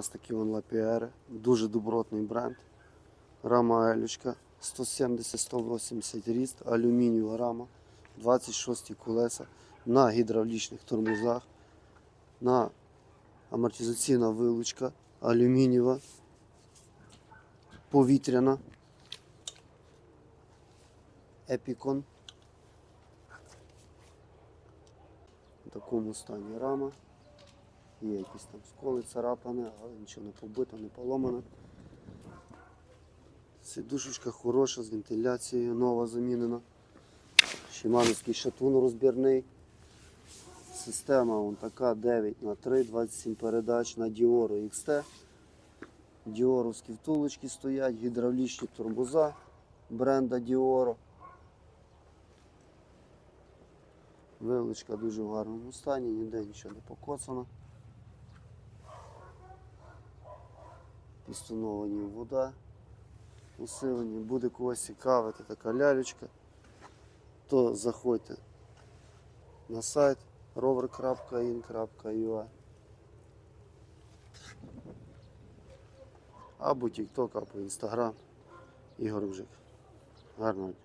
Ось такі лапіери. Дуже добротний бренд. Рама Елючка 170-180 ріст, алюмінієва рама, 26 колеса на гідравлічних тормозах, на амортизаційна вилучка, алюмінієва, повітряна. Епікон. В такому стані рама. Є якісь там сколи, царапини, але нічого не побито, не поломане. Сидушечка хороша, з вентиляцією, нова замінена. Шимановський шатун розбірний. Система вон така 9 на 3 27 передач на Діору XT. Діоровські втулочки стоять, гідравлічні тормоза бренда Діоро. Вилочка дуже в гарному стані, ніде нічого не покоцано. Пістоновані вода, усилені. Буде когось цікавити така лялечка, то заходьте на сайт rover.in.ua або TikTok, або Instagram Ігор Бжик. Гарного дня.